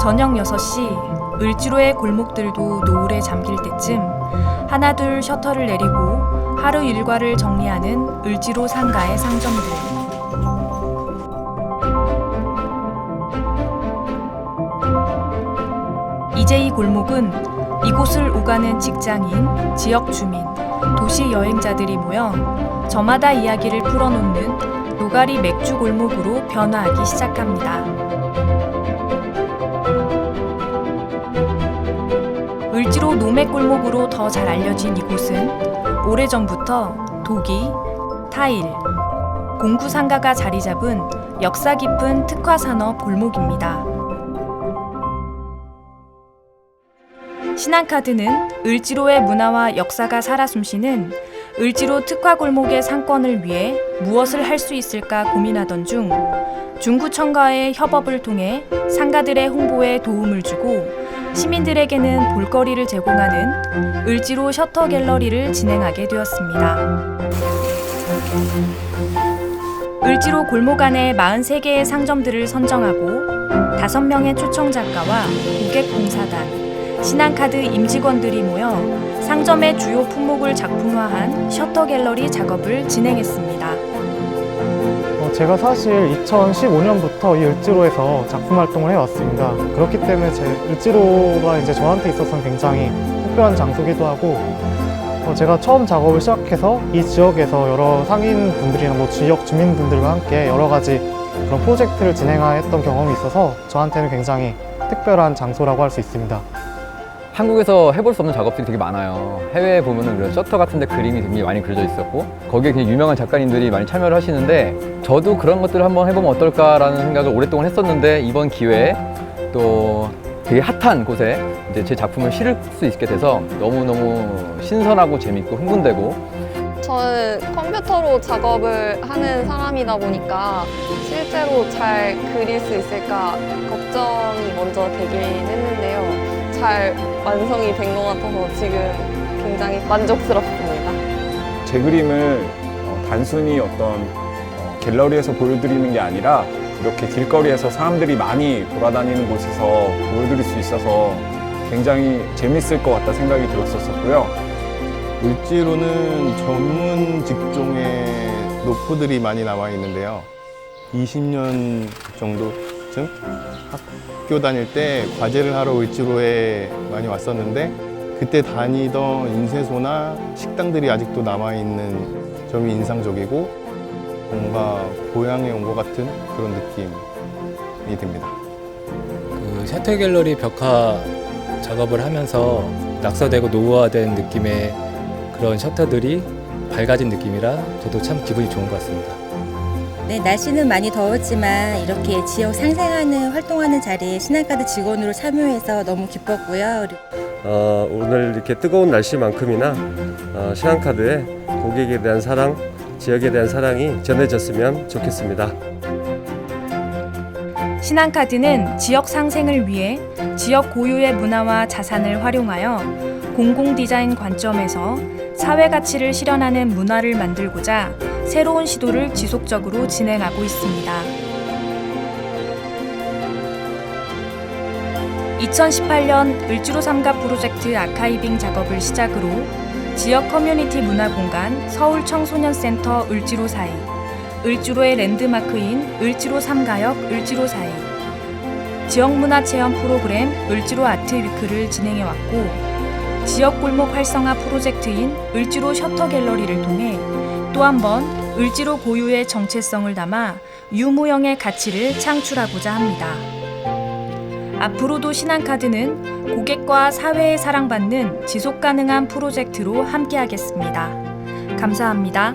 저녁 6시 을지로의 골목들도 노을에 잠길 때쯤 하나둘 셔터를 내리고 하루 일과를 정리하는 을지로 상가의 상점들. 이제 이 골목은 이곳을 오가는 직장인, 지역 주민, 도시 여행자들이 모여 저마다 이야기를 풀어놓는 노가리 맥주 골목으로 변화하기 시작합니다. 을지로 노맥 골목으로 더 잘 알려진 이곳은 오래전부터 도기, 타일, 공구 상가가 자리 잡은 역사 깊은 특화 산업 골목입니다. 신한카드는 을지로의 문화와 역사가 살아 숨쉬는 을지로 특화 골목의 상권을 위해 무엇을 할 수 있을까 고민하던 중 중구청과의 협업을 통해 상가들의 홍보에 도움을 주고 시민들에게는 볼거리를 제공하는 을지로 셔터 갤러리를 진행하게 되었습니다. 을지로 골목 안에 43개의 상점들을 선정하고 5명의 초청 작가와 고객 봉사단, 신한카드 임직원들이 모여 상점의 주요 품목을 작품화한 셔터 갤러리 작업을 진행했습니다. 어, 제가 사실 2015년부터 이 을지로에서 작품 활동을 해왔습니다. 그렇기 때문에 제 을지로가 이제 저한테 있어서는 굉장히 특별한 장소기도 하고 어, 제가 처음 작업을 시작해서 이 지역에서 여러 상인 분들이나 뭐 지역 주민분들과 함께 여러 가지 그런 프로젝트를 진행했던 경험이 있어서 저한테는 굉장히 특별한 장소라고 할 수 있습니다. 한국에서 해볼 수 없는 작업들이 되게 많아요. 해외에 보면은 그런 셔터 같은데 그림이 굉장히 많이 그려져 있었고 거기에 굉장히 유명한 작가님들이 많이 참여를 하시는데 저도 그런 것들을 한번 해보면 어떨까라는 생각을 오랫동안 했었는데 이번 기회에 또 되게 핫한 곳에 이제 제 작품을 실을 수 있게 돼서 너무너무 신선하고 재밌고 흥분되고 저는 컴퓨터로 작업을 하는 사람이다 보니까 실제로 잘 그릴 수 있을까 걱정이 먼저 되긴 했는데요. 잘 완성이 된 것 같아서 지금 굉장히 만족스럽습니다. 제 그림을 어, 단순히 어떤 어, 갤러리에서 보여드리는 게 아니라 이렇게 길거리에서 사람들이 많이 돌아다니는 곳에서 보여드릴 수 있어서 굉장히 재밌을 것 같다 생각이 들었었고요. 을지로는 전문 직종의 노포들이 많이 남아 있는데요. 20년 정도 쯤 학교 다닐 때 과제를 하러 을지로에 많이 왔었는데 그때 다니던 인쇄소나 식당들이 아직도 남아 있는 점이 인상적이고 뭔가 고향에 온 것 같은 그런 느낌이 듭니다. 그 셔터 갤러리 벽화 작업을 하면서 낙서되고 노후화된 느낌의 그런 셔터들이 밝아진 느낌이라 저도 참 기분이 좋은 것 같습니다. 네, 날씨는 많이 더웠지만 이렇게 지역 상생하는 활동하는 자리에 신한카드 직원으로 참여해서 너무 기뻤고요. 어, 오늘 이렇게 뜨거운 날씨만큼이나 어, 신한카드에 고객에 대한 사랑, 지역에 대한 사랑이 전해졌으면 좋겠습니다. 신한카드는 지역 상생을 위해 지역 고유의 문화와 자산을 활용하여 공공 디자인 관점에서 사회 가치를 실현하는 문화를 만들고자 새로운 시도를 지속적으로 진행하고 있습니다. 2018년 을지로 삼가 프로젝트 아카이빙 작업을 시작으로 지역 커뮤니티 문화 공간 서울 청소년센터 을지로 사이 을지로의 랜드마크인 을지로 삼가역 을지로 사이 지역문화 체험 프로그램 을지로 아트위크를 진행해왔고 지역 골목 활성화 프로젝트인 을지로 셔터 갤러리를 통해 또 한 번 을지로 고유의 정체성을 담아 유무형의 가치를 창출하고자 합니다. 앞으로도 신한카드는 고객과 사회에 사랑받는 지속 가능한 프로젝트로 함께하겠습니다. 감사합니다.